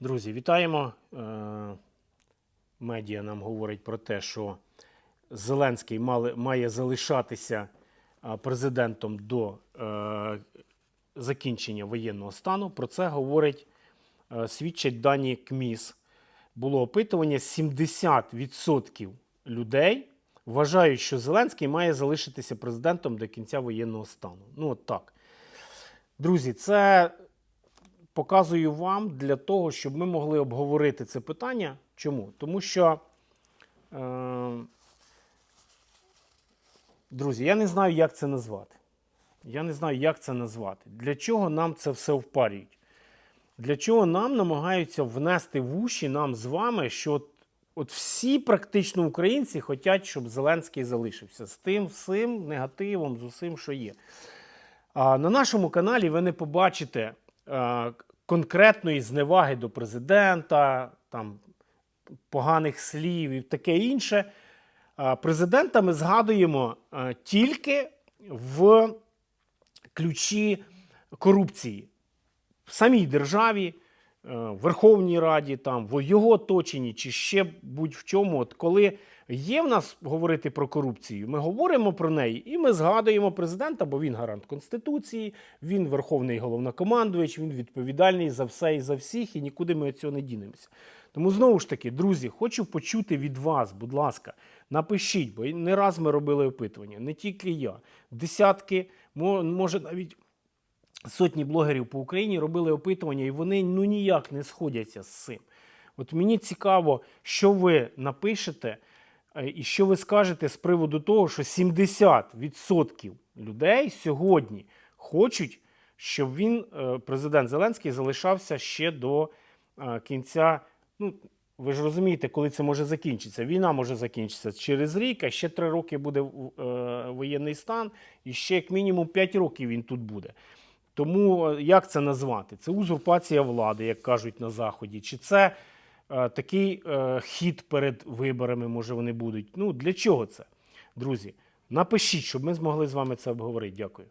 Друзі, вітаємо. Е, Медіа нам говорить про те, що Зеленський має залишатися президентом до е, закінчення воєнного стану. Про це говорить, е, свідчать дані КМІС. Було опитування: 70% людей вважають, що Зеленський має залишитися президентом до кінця воєнного стану. Ну, от так. Друзі, це показую вам для того, щоб ми могли обговорити це питання. Чому? Тому що, е, друзі, я не знаю, як це назвати. Я не знаю, як це назвати. Для чого нам це все впарюють? Для чого нам намагаються внести в уші нам з вами, що от, от всі практично українці хочуть, щоб Зеленський залишився з тим всім негативом, з усім, що є. А на нашому каналі ви не побачите е, конкретної зневаги до президента, там, поганих слів і таке інше. Президента ми згадуємо е, тільки в ключі корупції в самій державі, Верховній Раді, там, в його оточенні чи ще будь-в чому. От коли є в нас говорити про корупцію, ми говоримо про неї і ми згадуємо президента, бо він гарант Конституції, він верховний головнокомандувач, він відповідальний за все і за всіх, і нікуди ми від цього не дінемося. Тому знову ж таки, друзі, хочу почути від вас, будь ласка, напишіть, бо не раз ми робили опитування, не тільки я. Десятки, мо- може навіть сотні блогерів по Україні робили опитування, і вони ну ніяк не сходяться з цим. От мені цікаво, що ви напишете е, і що ви скажете з приводу того, що 70% людей сьогодні хочуть, щоб він, е, президент Зеленський, залишався ще до е, кінця. Ну, ви ж розумієте, коли це може закінчитися. Війна може закінчитися через рік, а ще три роки буде воєнний стан, і ще як мінімум 5 років він тут буде. Тому е, як це назвати? Це узурпація влади, як кажуть на Заході, чи це е, такий е, хід перед виборами, може вони будуть. Ну для чого це? Друзі, напишіть, щоб ми змогли з вами це обговорити. Дякую.